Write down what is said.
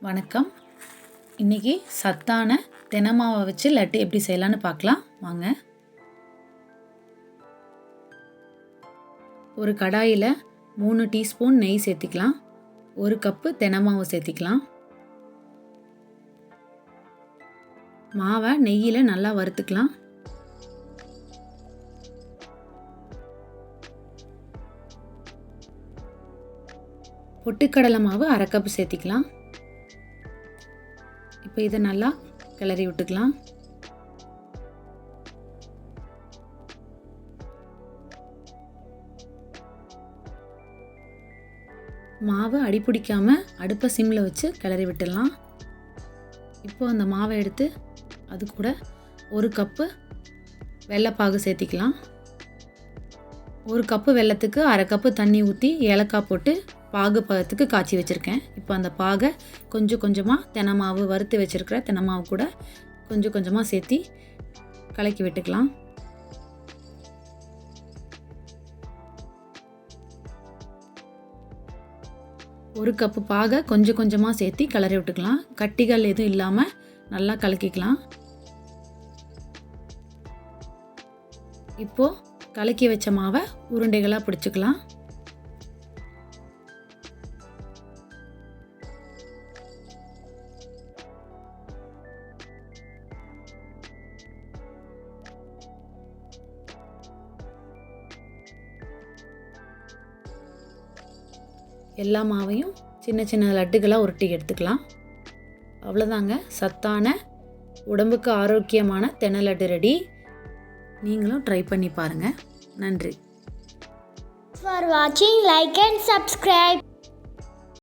வணக்கம். இன்றைக்கி சத்தான தினமாவை வச்சு லட்டு எப்படி செய்யலான்னு பார்க்கலாம். வாங்க. ஒரு கடாயில் மூணு டீஸ்பூன் நெய் சேர்த்திக்கலாம். ஒரு கப்பு தினமாவு சேர்த்திக்கலாம். மாவை நெய்யில் நல்லா வறுத்துக்கலாம். பொட்டுக்கடலை மாவு அரை கப்பு சேர்த்திக்கலாம். இப்போ இதை நல்லா கிளறி விட்டுக்கலாம். மாவு அடி பிடிக்காமல் அடுப்பை சிம்மில் வச்சு கிளறி விட்டுடலாம். இப்போ அந்த மாவை எடுத்து அது கூட ஒரு கப்பு வெள்ளைப்பாகு சேர்த்திக்கலாம். ஒரு கப்பு வெள்ளத்துக்கு அரை கப்பு தண்ணி ஊற்றி ஏலக்காய் போட்டு பாகு பதத்துக்கு காய்ச்சி வச்சுருக்கேன். இப்போ அந்த பாகை கொஞ்சம் கொஞ்சமாக தெனமாவு வறுத்து வச்சுருக்கிற தெனமாவு கூட கொஞ்சம் கொஞ்சமாக சேர்த்தி கலக்கி விட்டுக்கலாம். ஒரு கப்பு பாகை கொஞ்சம் கொஞ்சமாக சேர்த்தி கிளறி விட்டுக்கலாம். கட்டிகள் எதுவும் இல்லாமல் நல்லா கலக்கிக்கலாம். இப்போது கலக்கி வச்ச மாவை உருண்டைகளாக பிடிச்சிக்கலாம். எல்லா மாவையும் சின்ன சின்ன லட்டுகளாக உருட்டி எடுத்துக்கலாம். அவ்வளோதாங்க சத்தான உடம்புக்கு ஆரோக்கியமான தென்னை லட்டு ரெடி. நீங்களும் ட்ரை பண்ணி பாருங்கள் நன்றி. ஃபார் வாட்சிங் லைக் அண்ட் சப்ஸ்கிரைப்